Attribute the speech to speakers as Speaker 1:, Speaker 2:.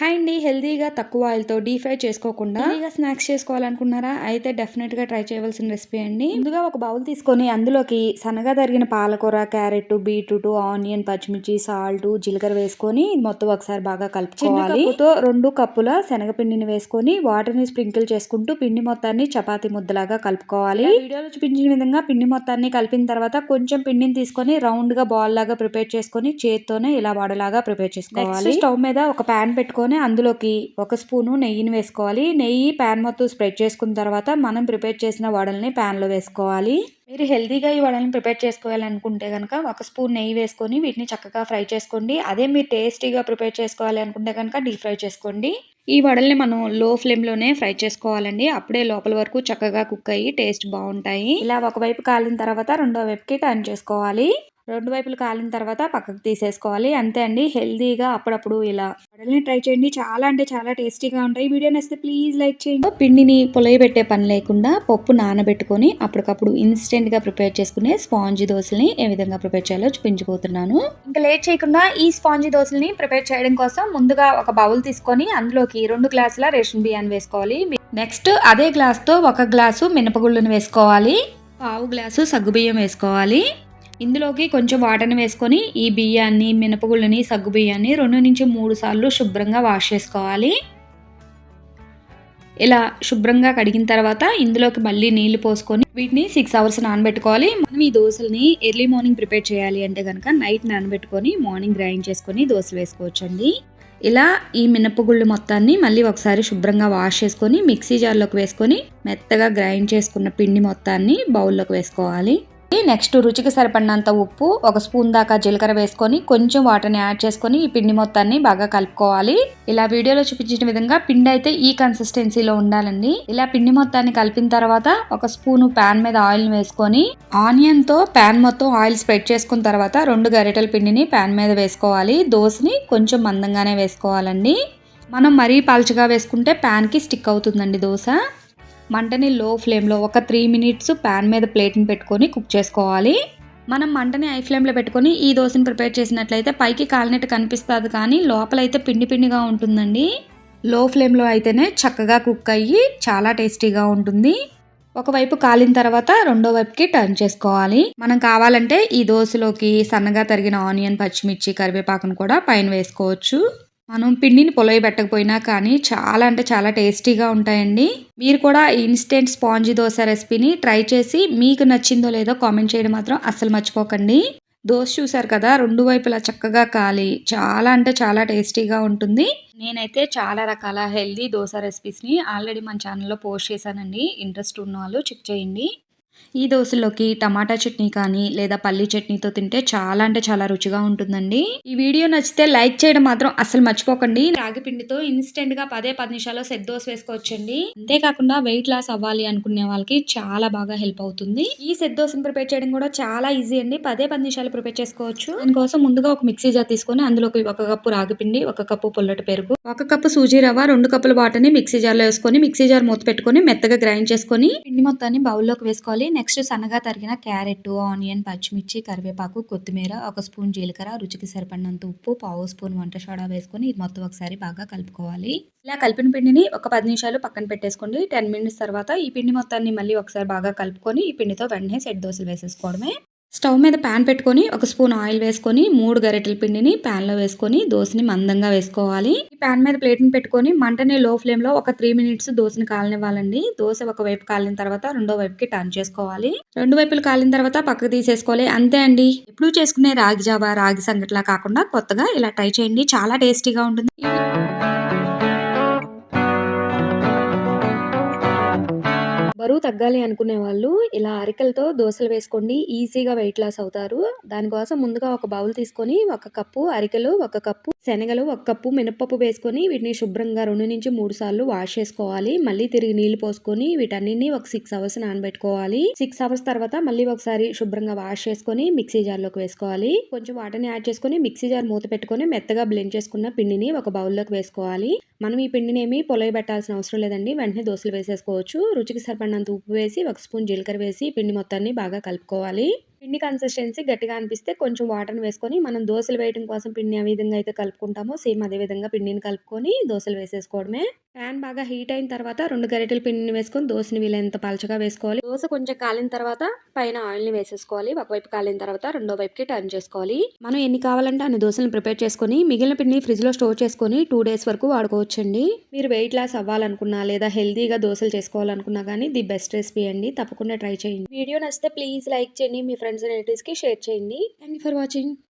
Speaker 1: Hi అండి. హెల్తీగా తక్కువ ఆయిల్తో డీప్ ఫ్రై చేసుకోకుండా హెల్తీగా స్నాక్స్ చేసుకోవాలనుకున్నారా? అయితే డెఫినెట్గా ట్రై చేయవలసిన రెసిపీ అండి. ముందుగా ఒక బౌల్ తీసుకొని అందులోకి సన్నగా తరిగిన పాలకూర క్యారెట్ బీట్రూట్ ఆనియన్ పచ్చిమిర్చి సాల్ట్ జీలకర్ర వేసుకొని మొత్తం ఒకసారి బాగా కలుపుకోవాలి. తో రెండు కప్పుల శనగపిండిని వేసుకొని వాటర్ని స్ప్రింకిల్ చేసుకుంటూ పిండి మొత్తాన్ని చపాతీ ముద్దలాగా కలుపుకోవాలి. వీడియోలో చూపించిన విధంగా పిండి మొత్తాన్ని కలిపిన తర్వాత కొంచెం పిండిని తీసుకొని రౌండ్గా బాల్ లాగా ప్రిపేర్ చేసుకొని చేత్తోనే ఇలా వడలాగా ప్రిపేర్ చేసుకోవాలి. స్టవ్ మీద ఒక ప్యాన్ పెట్టుకొని అందులోకి ఒక స్పూను నెయ్యిని వేసుకోవాలి. నెయ్యి ప్యాన్ మొత్తం స్ప్రెడ్ చేసుకున్న తర్వాత మనం ప్రిపేర్ చేసిన వడల్ని ప్యాన్లో వేసుకోవాలి. మీరు హెల్తీగా ఈ వడల్ని ప్రిపేర్ చేసుకోవాలనుకుంటే కనుక ఒక స్పూన్ నెయ్యి వేసుకొని వీటిని చక్కగా ఫ్రై చేసుకోండి. అదే మీరు టేస్టీగా ప్రిపేర్ చేసుకోవాలి అనుకుంటే కనుక డీప్ ఫ్రై చేసుకోండి. ఈ వడల్ని మనం లో ఫ్లేమ్లోనే ఫ్రై చేసుకోవాలండి. అప్పుడే లోపల వరకు చక్కగా కుక్ అయ్యి టేస్ట్ బాగుంటాయి. ఇలా ఒకవైపు కాలిన తర్వాత రెండో వైపుకి టర్న్ చేసుకోవాలి. రెండు వైపులు కాలిన తర్వాత పక్కకు తీసేసుకోవాలి. అంతే అండి. హెల్దీగా అప్పుడప్పుడు ఇలా వడల్ని ట్రై చేయండి. చాలా అంటే చాలా టేస్టీగా ఉంటాయి. వీడియో నచ్చితే ప్లీజ్ లైక్ చేయండి. పిండిని పొలయి పెట్టే పని లేకుండా పప్పు నానబెట్టుకొని అప్పటికప్పుడు ఇన్స్టెంట్గా ప్రిపేర్ చేసుకునే స్పాంజీ దోశల్ని ఏ విధంగా ప్రిపేర్ చేయాలో చూపించబోతున్నాను. ఇంకా లేట్ చేయకుండా ఈ స్పాంజీ దోశల్ని ప్రిపేర్ చేయడం కోసం ముందుగా ఒక బౌల్ తీసుకొని అందులోకి రెండు గ్లాసుల రేషన్ బియ్యాన్ని వేసుకోవాలి. నెక్స్ట్ అదే గ్లాస్తో ఒక గ్లాసు మినపగుళ్ళను వేసుకోవాలి. పావు గ్లాసు సగ్గుబియ్యం వేసుకోవాలి. ఇందులోకి కొంచెం వాటర్ని వేసుకొని ఈ బియ్యాన్ని మినపగుళ్ళని సగ్గు బియ్యాన్ని రెండు నుంచి మూడు సార్లు శుభ్రంగా వాష్ చేసుకోవాలి. ఇలా శుభ్రంగా కడిగిన తర్వాత ఇందులోకి మళ్ళీ నీళ్ళు పోసుకొని వీటిని సిక్స్ అవర్స్ నానబెట్టుకోవాలి. మనం ఈ దోశల్ని ఎర్లీ మార్నింగ్ ప్రిపేర్ చేయాలి అంటే కనుక నైట్ నానబెట్టుకొని మార్నింగ్ గ్రైండ్ చేసుకొని దోశలు వేసుకోవచ్చండి. ఇలా ఈ మినపగుళ్ళు మొత్తాన్ని మళ్ళీ ఒకసారి శుభ్రంగా వాష్ చేసుకొని మిక్సీ జార్లోకి వేసుకొని మెత్తగా గ్రైండ్ చేసుకున్న పిండి మొత్తాన్ని బౌల్లోకి వేసుకోవాలి. నెక్స్ట్ రుచికి సరిపడినంత ఉప్పు ఒక స్పూన్ దాకా జీలకర్ర వేసుకొని కొంచెం వాటర్ని యాడ్ చేసుకొని ఈ పిండి మొత్తాన్ని బాగా కలుపుకోవాలి. ఇలా వీడియోలో చూపించిన విధంగా పిండి అయితే ఈ కన్సిస్టెన్సీలో ఉండాలండి. ఇలా పిండి మొత్తాన్ని కలిపిన తర్వాత ఒక స్పూన్ ప్యాన్ మీద ఆయిల్ వేసుకొని ఆనియన్తో ప్యాన్ మొత్తం ఆయిల్ స్ప్రెడ్ చేసుకున్న తర్వాత రెండు గరిటెల పిండిని ప్యాన్ మీద వేసుకోవాలి. దోశని కొంచెం మందంగానే వేసుకోవాలండి. మనం మరీ పలచగా వేసుకుంటే ప్యాన్కి స్టిక్ అవుతుందండి దోశ. మంటని లో ఫ్లేమ్లో ఒక త్రీ మినిట్స్ ప్యాన్ మీద ప్లేట్ని పెట్టుకొని కుక్ చేసుకోవాలి. మనం మంటని ఐ ఫ్లేమ్లో పెట్టుకొని ఈ దోశని ప్రిపేర్ చేసినట్లయితే పైకి కాలినట్టు కనిపిస్తుంది కానీ లోపలైతే పిండి పిండిగా ఉంటుందండి. లో ఫ్లేమ్లో అయితేనే చక్కగా కుక్ అయ్యి చాలా టేస్టీగా ఉంటుంది. ఒకవైపు కాలిన తర్వాత రెండో వైపుకి టర్న్ చేసుకోవాలి. మనం కావాలంటే ఈ దోశలోకి సన్నగా తరిగిన ఆనియన్ పచ్చిమిర్చి కరివేపాకును కూడా పైన వేసుకోవచ్చు. మనం పిండిని పొలవి పెట్టకపోయినా కానీ చాలా అంటే చాలా టేస్టీగా ఉంటాయండి. మీరు కూడా ఇన్స్టెంట్ స్పాంజీ దోశ రెసిపీని ట్రై చేసి మీకు నచ్చిందో లేదో కామెంట్ చేయడం మాత్రం అస్సలు మర్చిపోకండి. దోశ చూసారు కదా రెండు వైపులా చక్కగా కాలి చాలా అంటే చాలా టేస్టీగా ఉంటుంది. నేనైతే చాలా రకాల హెల్దీ దోశ రెసిపీస్ని ఆల్రెడీ మన ఛానల్లో పోస్ట్ చేశానండి. ఇంట్రెస్ట్ ఉన్న వాళ్ళు చెక్ చేయండి. ఈ దోశలోకి టమాటా చట్నీ కానీ లేదా పల్లి చట్నీతో తింటే చాలా అంటే చాలా రుచిగా ఉంటుందండి. ఈ వీడియో నచ్చితే లైక్ చేయడం మాత్రం అసలు మర్చిపోకండి. రాగి పిండితో ఇన్స్టెంట్గా పదే పది నిమిషాల్లో సెట్ దోశ వేసుకోవచ్చండి. అంతేకాకుండా వెయిట్ లాస్ అవ్వాలి అనుకునే వాళ్ళకి చాలా బాగా హెల్ప్ అవుతుంది. ఈ సెట్ దోశను ప్రిపేర్ చేయడం కూడా చాలా ఈజీ అండి. పదే పది నిమిషాలు ప్రిపేర్ చేసుకోవచ్చు. దానికోసం ముందుగా ఒక మిక్సీ జార్ తీసుకొని అందులోకి ఒక కప్పు రాగి పిండి ఒక కప్పు పొల్లటి పెరుగు ఒక కప్పు సూజీ రవ్వ రెండు కప్పుల వాటర్ని మిక్సీ జార్లో వేసుకొని మిక్సీ జార్ మూత పెట్టుకొని మెత్తగా గ్రైండ్ చేసుకొని పిండి మొత్తాన్ని బౌల్లోకి వేసుకోవాలి. నెక్స్ట్ సన్నగా తరిగిన క్యారెట్ ఆనియన్ పచ్చిమిర్చి కరివేపాకు కొత్తిమీర ఒక స్పూన్ జీలకర్ర రుచికి సరిపడినంత ఉప్పు పావు స్పూన్ వంట సోడా వేసుకొని ఇది మొత్తం ఒకసారి బాగా కలుపుకోవాలి. ఇలా కలిపిన పిండిని ఒక పది నిమిషాలు పక్కన పెట్టేసుకోండి. టెన్ మినిట్స్ తర్వాత ఈ పిండి మొత్తాన్ని మళ్ళీ ఒకసారి బాగా కలుపుకొని ఈ పిండితో వెంటనే సెట్ దోశలు వేసేసుకోవడమే. స్టవ్ మీద ప్యాన్ పెట్టుకొని ఒక స్పూన్ ఆయిల్ వేసుకొని మూడు గరిటెల పిండిని ప్యాన్లో వేసుకొని దోశని మందంగా వేసుకోవాలి. ఈ ప్యాన్ మీద ప్లేట్ని పెట్టుకొని మంటని లో ఫ్లేమ్లో ఒక త్రీ మినిట్స్ దోశని కాలనివ్వాలండి. దోశ ఒక వైపు కాలిన తర్వాత రెండో వైపుకి టర్న్ చేసుకోవాలి. రెండు వైపులు కాలిన తర్వాత పక్కకు తీసేసుకోవాలి. అంతే అండి. ఎప్పుడు చేసుకునే రాగి జావా రాగి సంగట్లా కాకుండా కొత్తగా ఇలా ట్రై చేయండి. చాలా టేస్టీగా ఉంటుంది. బరువు తగ్గాలి అనుకునే వాళ్ళు ఇలా అరికలతో దోశలు వేసుకోండి ఈజీగా వెయిట్ లాస్ అవుతారు. దానికోసం ముందుగా ఒక బౌల్ తీసుకొని ఒక కప్పు అరికెలు ఒక కప్పు శనగలు ఒక కప్పు మినపప్పు వేసుకొని వీటిని శుభ్రంగా రెండు నుంచి మూడు సార్లు వాష్ చేసుకోవాలి. మళ్ళీ తిరిగి నీళ్ళు పోసుకొని వీటన్నిటిని ఒక సిక్స్ అవర్స్ నానబెట్టుకోవాలి. సిక్స్ అవర్స్ తర్వాత మళ్ళీ ఒకసారి శుభ్రంగా వాష్ చేసుకొని మిక్సీ జార్లోకి వేసుకోవాలి. కొంచెం వాటర్ని యాడ్ చేసుకొని మిక్సీ జార్ మూత పెట్టుకొని మెత్తగా బ్లెండ్ చేసుకున్న పిండిని ఒక బౌల్లోకి వేసుకోవాలి. మనం ఈ పిండిని ఏమి పొలవి పెట్టాల్సిన అవసరం లేదండి. వెంటనే దోశలు వేసేసుకోవచ్చు. రుచికి తగినంత ఉప్పు వేసి ఒక స్పూన్ జీలకర్ర వేసి పిండి మొత్తాన్ని బాగా కలుపుకోవాలి. పిండి కన్సిస్టెన్సీ గట్టిగా అనిపిస్తే కొంచెం వాటర్ని వేసుకొని మనం దోశలు వేయడం కోసం పిండిని ఏ విధంగా అయితే కలుపుకుంటామో సేమ్ అదే విధంగా పిండిని కలుపుకొని దోశలు వేసేసుకోవడమే. ప్యాన్ బాగా హీట్ అయిన తర్వాత రెండు గరిటెల పిండిని వేసుకొని దోశని వీలైనంత పలచగా వేసుకోవాలి. దోశ కొంచెం కాలిన తర్వాత పైన ఆయిల్ని వేసేసుకోవాలి. ఒకవైపు కాలిన తర్వాత రెండో వైపుకి టర్న్ చేసుకోవాలి. మనం ఎన్ని కావాలంటే అన్ని దోశలను ప్రిపేర్ చేసుకొని మిగిలిన పిండిని ఫ్రిడ్జ్లో స్టోర్ చేసుకొని టూ డేస్ వరకు వాడుకోవచ్చండి. మీరు వెయిట్ లాస్ అవ్వాలనుకున్నా లేదా హెల్తీగా దోశలు చేసుకోవాలనుకున్నా కానీ ది బెస్ట్ రెసిపీ అండి. తప్పకుండా ట్రై చేయండి. వీడియో నచ్చితే ప్లీజ్ లైక్ చేయండి. మీ ఫ్రెండ్స్ రిలేటివ్స్కి షేర్ చేయండి. Thank you for watching.